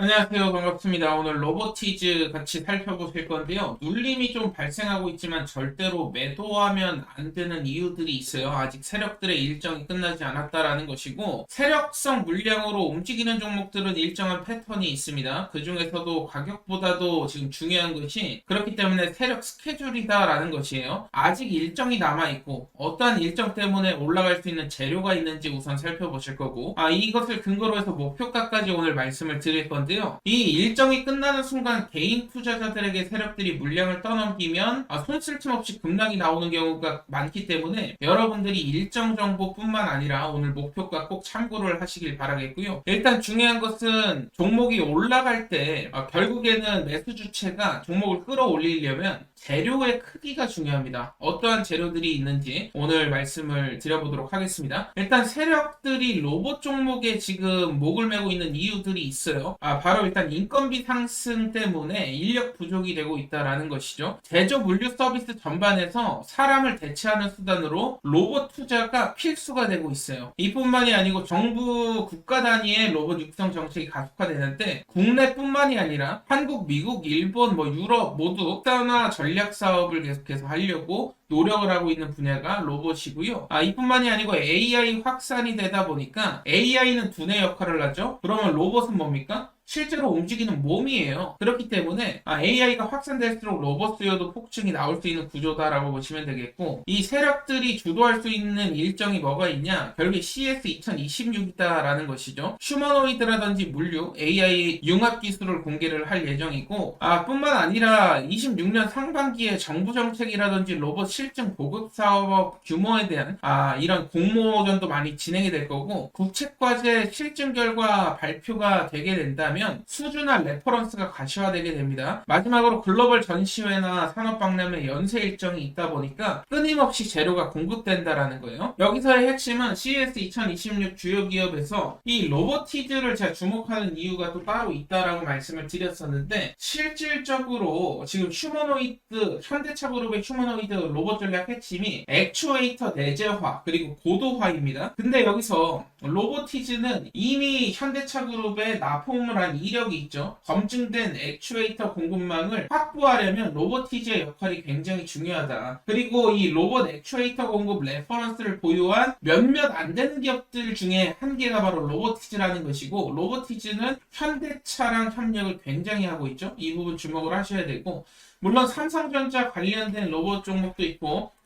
안녕하세요. 반갑습니다. 오늘 로보티즈 같이 살펴보실 건데요. 눌림이 좀 발생하고 있지만 절대로 매도하면 안 되는 이유들이 있어요. 아직 세력들의 일정이 끝나지 않았다라는 것이고, 세력성 물량으로 움직이는 종목들은 일정한 패턴이 있습니다. 그 중에서도 가격보다도 지금 중요한 것이 그렇기 때문에 세력 스케줄이다라는 것이에요. 아직 일정이 남아 있고, 어떠한 일정 때문에 올라갈 수 있는 재료가 있는지 우선 살펴보실 거고, 아, 이것을 근거로 해서 목표가까지 오늘 말씀을 드릴 건데 요. 이 일정이 끝나는 순간 개인 투자자들에게 세력들이 물량을 떠넘기면 아, 손쓸 틈 없이 급락이 나오는 경우가 많기 때문에 여러분들이 일정 정보뿐만 아니라 오늘 목표가 꼭 참고를 하시길 바라겠고요. 일단 중요한 것은 종목이 올라갈 때 아, 결국에는 매수 주체가 종목을 끌어올리려면 재료의 크기가 중요합니다. 어떠한 재료들이 있는지 오늘 말씀을 드려보도록 하겠습니다. 일단 세력들이 로봇 종목에 지금 목을 메고 있는 이유들이 있어요. 아, 바로 일단 인건비 상승 때문에 인력 부족이 되고 있다라는 것이죠. 제조 물류 서비스 전반에서 사람을 대체하는 수단으로 로봇 투자가 필수가 되고 있어요. 이뿐만이 아니고 정부 국가 단위의 로봇 육성 정책이 가속화되는데 국내뿐만이 아니라 한국, 미국, 일본, 뭐 유럽 모두 국산화 전략 사업을 계속해서 하려고 노력을 하고 있는 분야가 로봇이고요. 아, 이뿐만이 아니고 AI 확산이 되다 보니까 AI는 두뇌 역할을 하죠. 그러면 로봇은 뭡니까? 실제로 움직이는 몸이에요. 그렇기 때문에 AI가 확산될수록 로봇 수요도 폭증이 나올 수 있는 구조다라고 보시면 되겠고 이 세력들이 주도할 수 있는 일정이 뭐가 있냐? 결국에 CS 2026이다라는 것이죠. 휴머노이드라든지 물류, AI 융합 기술을 공개를 할 예정이고 아 뿐만 아니라 26년 상반기에 정부 정책이라든지 로봇 실증 보급 사업 규모에 대한 아 이런 공모전도 많이 진행이 될 거고 국책과제 실증 결과 발표가 되게 된다면 수주나 레퍼런스가 가시화되게 됩니다. 마지막으로 글로벌 전시회나 산업박람회 연쇄 일정이 있다 보니까 끊임없이 재료가 공급된다라는 거예요. 여기서의 핵심은 CES 2026 주요 기업에서 이 로보티즈를 제가 주목하는 이유가 또 따로 있다라고 말씀을 드렸었는데 실질적으로 지금 휴머노이드 현대차 그룹의 휴머노이드 로봇 전략 핵심이 액추에이터 내재화 그리고 고도화입니다. 근데 여기서 로보티즈는 이미 현대차 그룹에 납품을 한 이력이 있죠. 검증된 액추에이터 공급망을 확보하려면 로보티즈의 역할이 굉장히 중요하다. 그리고 이 로봇 액추에이터 공급 레퍼런스를 보유한 몇몇 안 되는 기업들 중에 한 개가 바로 로보티즈라는 것이고 로보티즈는 현대차랑 협력을 굉장히 하고 있죠. 이 부분 주목을 하셔야 되고 물론 삼성전자 관련된 로봇 종목도 있고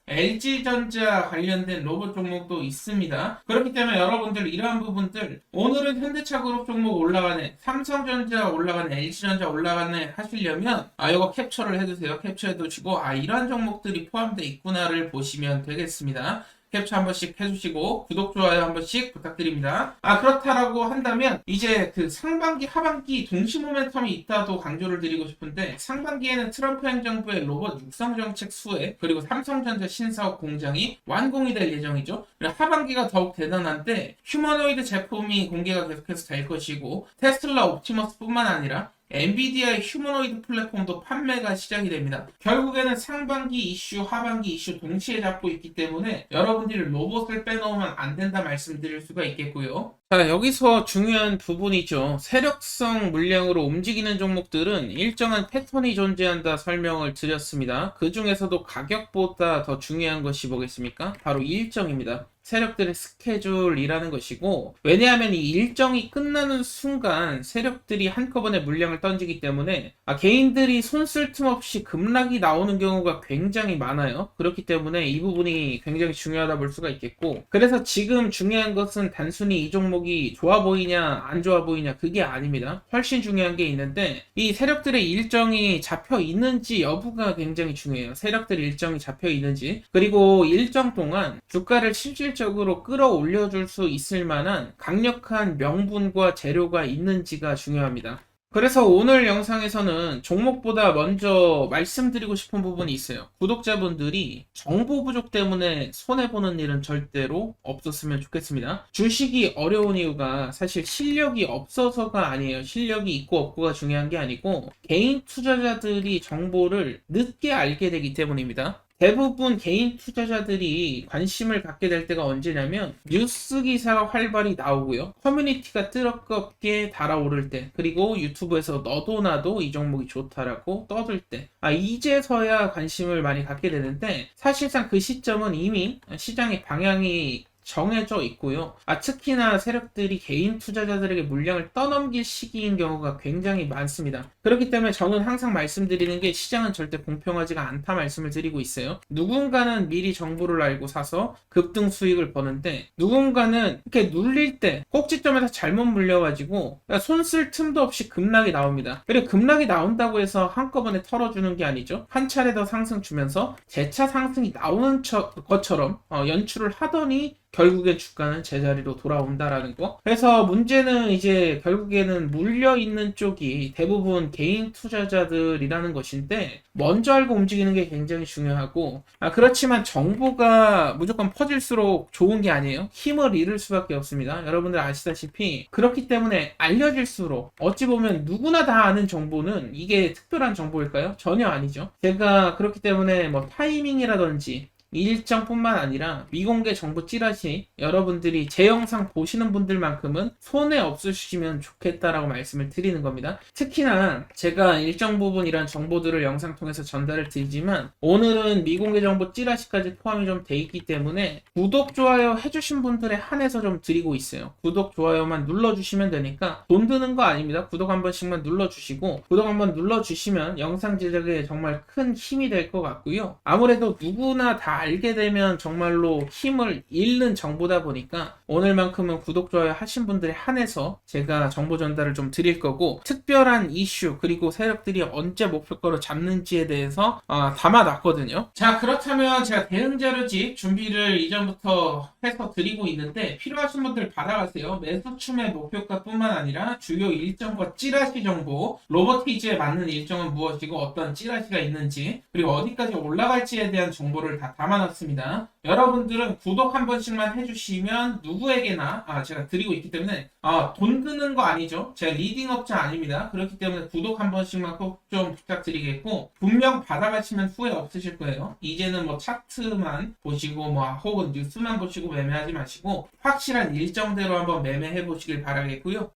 LG전자 관련된 로봇 종목도 있습니다. 그렇기 때문에 여러분들 이러한 부분들 오늘은 현대차 그룹 종목 올라가네 삼성전자 올라가네 LG전자 올라가네 하시려면 아 이거 캡처를 해두세요. 캡처해 두시고 아 이러한 종목들이 포함되어 있구나를 보시면 되겠습니다. 캡처 한 번씩 해주시고 구독 좋아요 한 번씩 부탁드립니다. 아 그렇다라고 한다면 이제 그 상반기 하반기 동시 모멘텀이 있다도 강조를 드리고 싶은데 상반기에는 트럼프 행정부의 로봇 육성 정책 수혜 그리고 삼성전자 신사업 공장이 완공이 될 예정이죠. 하반기가 더욱 대단한데 휴머노이드 제품이 공개가 계속해서 될 것이고 테슬라 옵티머스뿐만 아니라 엔비디아의 휴머노이드 플랫폼도 판매가 시작이 됩니다. 결국에는 상반기 이슈, 하반기 이슈 동시에 잡고 있기 때문에 여러분들이 로봇을 빼놓으면 안 된다 말씀드릴 수가 있겠고요. 자, 여기서 중요한 부분이죠. 세력성 물량으로 움직이는 종목들은 일정한 패턴이 존재한다 설명을 드렸습니다. 그 중에서도 가격보다 더 중요한 것이 뭐겠습니까? 바로 일정입니다. 세력들의 스케줄이라는 것이고 왜냐하면 이 일정이 끝나는 순간 세력들이 한꺼번에 물량을 던지기 때문에 아, 개인들이 손 쓸 틈 없이 급락이 나오는 경우가 굉장히 많아요. 그렇기 때문에 이 부분이 굉장히 중요하다 볼 수가 있겠고 그래서 지금 중요한 것은 단순히 이 종목 이 좋아 보이냐 안 좋아 보이냐 그게 아닙니다. 훨씬 중요한 게 있는데 이 세력들의 일정이 잡혀 있는지 여부가 굉장히 중요해요. 세력들 일정이 잡혀 있는지 그리고 일정 동안 주가를 실질 실질적으로 끌어올려 줄 수 있을 만한 강력한 명분과 재료가 있는지가 중요합니다. 그래서 오늘 영상에서는 종목보다 먼저 말씀드리고 싶은 부분이 있어요. 구독자분들이 정보 부족 때문에 손해보는 일은 절대로 없었으면 좋겠습니다. 주식이 어려운 이유가 사실 실력이 없어서가 아니에요. 실력이 있고 없고가 중요한 게 아니고 개인 투자자들이 정보를 늦게 알게 되기 때문입니다. 대부분 개인 투자자들이 관심을 갖게 될 때가 언제냐면 뉴스 기사가 활발히 나오고요. 커뮤니티가 뜨겁게 달아오를 때 그리고 유튜브에서 너도 나도 이 종목이 좋다라고 떠들 때 아, 이제서야 관심을 많이 갖게 되는데 사실상 그 시점은 이미 시장의 방향이 정해져 있고요. 아, 특히나 세력들이 개인 투자자들에게 물량을 떠넘길 시기인 경우가 굉장히 많습니다. 그렇기 때문에 저는 항상 말씀드리는 게 시장은 절대 공평하지가 않다 말씀을 드리고 있어요. 누군가는 미리 정보를 알고 사서 급등 수익을 버는데 누군가는 이렇게 눌릴 때 꼭지점에서 잘못 물려가지고 손 쓸 틈도 없이 급락이 나옵니다. 그리고 급락이 나온다고 해서 한꺼번에 털어주는 게 아니죠. 한 차례 더 상승 주면서 재차 상승이 나오는 처- 것처럼 어, 연출을 하더니 결국엔 주가는 제자리로 돌아온다라는 거. 그래서 문제는 이제 결국에는 물려 있는 쪽이 대부분 개인 투자자들이라는 것인데 먼저 알고 움직이는 게 굉장히 중요하고 아, 그렇지만 정보가 무조건 퍼질수록 좋은 게 아니에요. 힘을 잃을 수밖에 없습니다. 여러분들 아시다시피 그렇기 때문에 알려질수록 어찌 보면 누구나 다 아는 정보는 이게 특별한 정보일까요? 전혀 아니죠. 제가 그렇기 때문에 뭐 타이밍이라든지 일정뿐만 아니라 미공개 정보 찌라시 여러분들이 제 영상 보시는 분들만큼은 손에 없으시면 좋겠다라고 말씀을 드리는 겁니다. 특히나 제가 일정 부분 이런 정보들을 영상 통해서 전달을 드리지만 오늘은 미공개 정보 찌라시까지 포함이 좀 돼 있기 때문에 구독, 좋아요 해주신 분들에 한해서 좀 드리고 있어요. 구독, 좋아요만 눌러주시면 되니까 돈 드는 거 아닙니다. 구독 한 번씩만 눌러주시고 구독 한 번 눌러주시면 영상 제작에 정말 큰 힘이 될 것 같고요. 아무래도 누구나 다 알게 되면 정말로 힘을 잃는 정보다 보니까 오늘만큼은 구독, 좋아요 하신 분들에 한해서 제가 정보 전달을 좀 드릴 거고 특별한 이슈 그리고 세력들이 언제 목표가로 잡는지에 대해서 어, 담아놨거든요. 자 그렇다면 제가 대응 자료집 준비를 이전부터 해서 드리고 있는데 필요하신 분들 받아가세요. 매수춤의 목표가뿐만 아니라 주요 일정과 찌라시 정보, 로버티즈에 맞는 일정은 무엇이고 어떤 찌라시가 있는지 그리고 어디까지 올라갈지에 대한 정보를 다 담아 놨습니다. 여러분들은 구독 한 번씩만 해주시면 누구에게나 아, 제가 드리고 있기 때문에 아, 돈 드는 거 아니죠. 제가 리딩 업자 아닙니다. 그렇기 때문에 구독 한 번씩만 꼭 좀 부탁드리겠고 분명 받아가시면 후회 없으실 거예요. 이제는 뭐 차트만 보시고 뭐 혹은 뉴스만 보시고 매매하지 마시고 확실한 일정대로 한번 매매해 보시길 바라겠고요.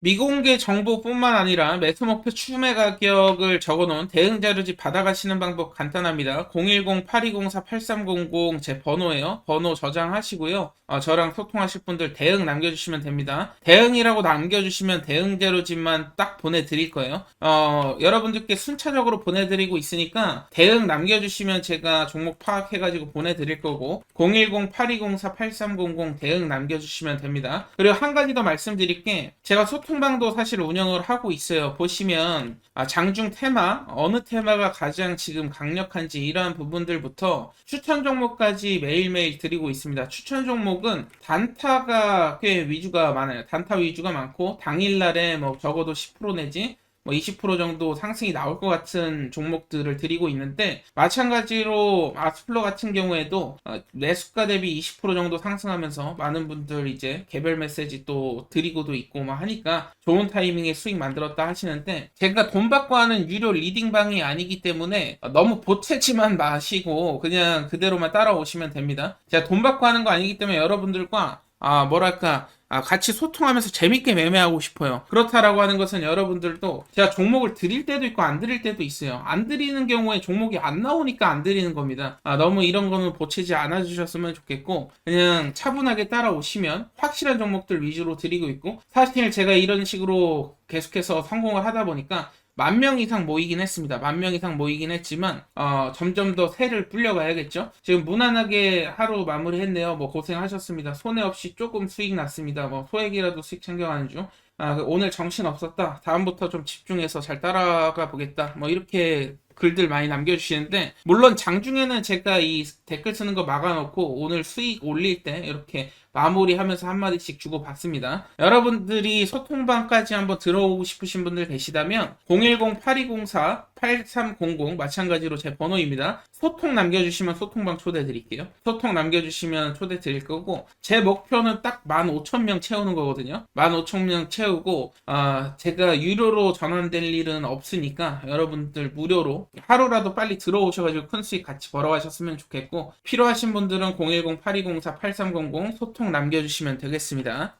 미공개 정보뿐만 아니라 매수 목표 추매 가격을 적어놓은 대응 자료집 받아가시는 방법 간단합니다. 010-8204-8300 제 번호예요. 번호 저장하시고요. 어, 저랑 소통하실 분들 대응 남겨주시면 됩니다. 대응이라고 남겨주시면 대응 자료집만 딱 보내드릴 거예요. 어, 여러분들께 순차적으로 보내드리고 있으니까 대응 남겨주시면 제가 종목 파악해가지고 보내드릴 거고 010-8204-8300 대응 남겨주시면 됩니다. 그리고 한 가지 더 말씀드릴 게 제가 소통 방도 사실 운영을 하고 있어요. 보시면 아, 장중 테마 어느 테마가 가장 지금 강력한지 이러한 부분들부터 추천 종목까지 매일매일 드리고 있습니다. 추천 종목은 단타가 꽤 위주가 많아요. 단타 위주가 많고 당일날에 뭐 적어도 10% 내지 뭐 20% 정도 상승이 나올 것 같은 종목들을 드리고 있는데 마찬가지로 아스플로 같은 경우에도 어, 매수가 대비 20% 정도 상승하면서 많은 분들 이제 개별 메시지 또 드리고도 있고 막 하니까 좋은 타이밍에 수익 만들었다 하시는데 제가 돈 받고 하는 유료 리딩방이 아니기 때문에 너무 보채지만 마시고 그냥 그대로만 따라오시면 됩니다. 제가 돈 받고 하는 거 아니기 때문에 여러분들과 아 뭐랄까 아, 같이 소통하면서 재밌게 매매하고 싶어요. 그렇다라고 하는 것은 여러분들도 제가 종목을 드릴 때도 있고 안 드릴 때도 있어요. 안 드리는 경우에 종목이 안 나오니까 안 드리는 겁니다. 아, 너무 이런 거는 보채지 않아 주셨으면 좋겠고 그냥 차분하게 따라오시면 확실한 종목들 위주로 드리고 있고 사실 제가 이런 식으로 계속해서 성공을 하다 보니까 만 명 이상 모이긴 했습니다. 만 명 이상 모이긴 했지만 어, 점점 더 새를 불려가야겠죠. 지금 무난하게 하루 마무리했네요. 뭐 고생하셨습니다. 손해 없이 조금 수익 났습니다. 뭐 소액이라도 수익 챙겨가는 중. 아, 그 오늘 정신 없었다. 다음부터 좀 집중해서 잘 따라가 보겠다. 뭐 이렇게 글들 많이 남겨주시는데 물론 장중에는 제가 이 댓글 쓰는 거 막아놓고 오늘 수익 올릴 때 이렇게 마무리하면서 한마디씩 주고 받습니다. 여러분들이 소통방까지 한번 들어오고 싶으신 분들 계시다면 010-8204-8300 마찬가지로 제 번호입니다. 소통 남겨주시면 소통방 초대 드릴게요. 소통 남겨주시면 초대 드릴 거고 제 목표는 딱 15,000명 채우는 거거든요. 15,000명 채우고 아, 제가 유료로 전환될 일은 없으니까 여러분들 무료로 하루라도 빨리 들어오셔가지고 큰 수익 같이 벌어가셨으면 좋겠고 필요하신 분들은 010-8204-8300 소통 남겨주시면 되겠습니다.